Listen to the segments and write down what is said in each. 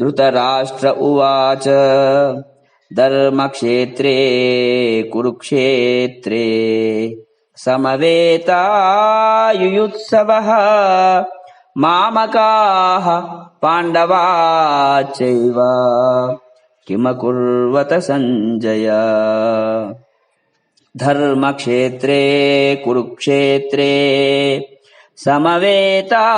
धृतराष्ट्र उवाच। धर्मक्षेत्रे कुरुक्षेत्रे। समवेतायुयुत्सवः मामकाः पाण्डवाश्चैव किमकुर्वत सञ्जय? धर्मक्षेत्रे कुरुक्षेत्रे। समवेतायुयुत्सवः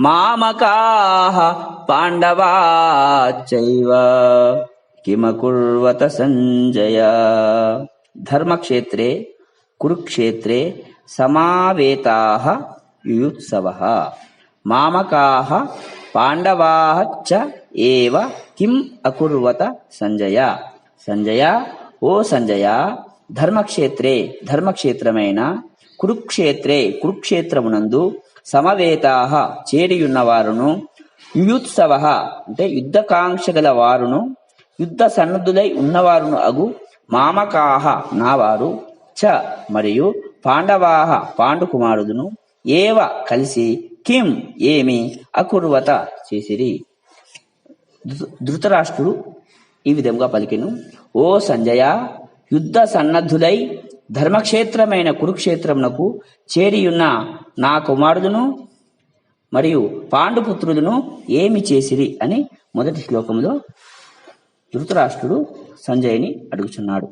మామకాహ పాండవాచైవ కిమకుర్వత సంజయ. ధర్మక్షేత్రే కురుక్షేత్రే సమావేతాహ యుయుత్సవ. మామకాహ పాండవాహ చ కిం అకుర్వత సంజయ. సంజయ ఓ సంజయ ధర్మక్షేత్రే ధర్మక్షేత్రమైన? కురుక్షేత్రే కురుక్షేత్రమునందు సమవేతాహ చేరియున్నవారును యుయుత్సవ అంటే యుద్ధకాంక్ష గల వారును యుద్ధ సన్నద్ధులై ఉన్నవారును అగు మామకాహ నావారు చ మరియు పాండవాహ పాండుకుమారుడును ఏవ కలిసి కిం ఏమి అకుర్వత చేసిరి. ధృతరాష్ట్రుడు ఈ విధంగా పలికెను. ఓ సంజయ యుద్ధ సన్నద్ధులై ధర్మక్షేత్రమైన కురుక్షేత్రమునకు చేరియున్న నా కుమారుడును మరియు పాండుపుత్రులను ఏమి చేసిరి అని మొదటి శ్లోకంలో ధృతరాష్ట్రుడు సంజయ్ని అడుగుచున్నాడు.